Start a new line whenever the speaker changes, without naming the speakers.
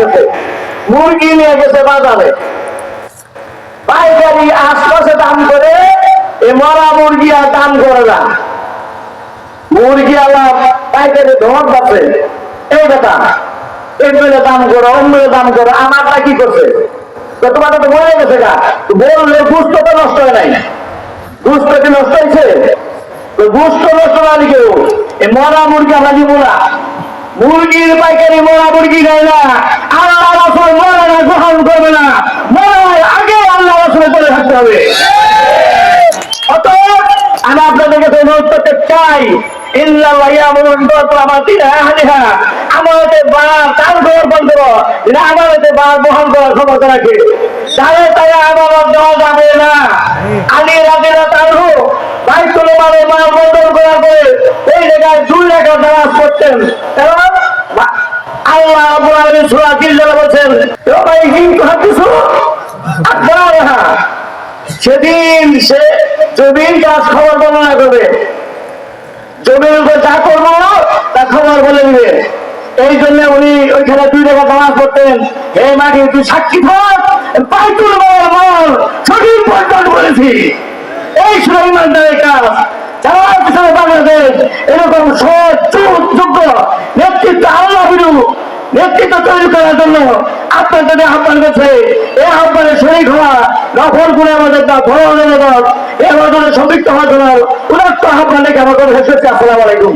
গেছে। মুরগি নিয়ে গেছে বাজারে। পাইকারি আশপাশে দাম করে, এ মরা মুরগি আর দাম করে না। মুরগি আলা পাইকারি ধর আছে এই বেটা বেলে দাম করো, অন্য দাম করো, আমারটা কি করছে? তোমার তো মরে গেছে গা। বললে গুস্ত তো নষ্ট হয় নাই। গুস্ত কি নষ্ট হয়েছে গুস্ত নষ্ট না কেউ মরা মুরগি আমরা মুরগির পাইকারি মরা মুরগি নেয় না। আল্লাহ রসুল মরা না গ্রহণ করবে না। মরার আগে আল্লাহ রসুলে চলে থাকতে হবে। অতএব আমি আপনাদের কাছে অনুরোধ করতে চাই বন্ধ জায়গায় দুই সেদিন সে জমিন কাজ খবর বর্ণনা করবে। জমির উপর যা করব তা খবর বলে দিবে। এই জন্য উনি ওইখানে দুই টাকা নামাজ পড়তেন। হে মাটি, তুই সাক্ষী পাইতুল বল বল সঠিক পর্যন্ত বলেছি এই সুলাইমানদারের কাজ। যারা পিছনে বাংলাদেশ এরকম সৎ চোখ যোগ্য নেতৃত্ব আল্লাহ বিরু নেতৃত্ব তৈরি করার জন্য আপনার যদি আহ্বান করছে এই আহ্বানে শরীর হওয়া নফল করে আমাদের দা ভরণের দল এই আমাদের সম্পৃক্ত হওয়ার জন্য উদাত্ত আহ্বান রেখে আমার কথা শেষ আসসালামু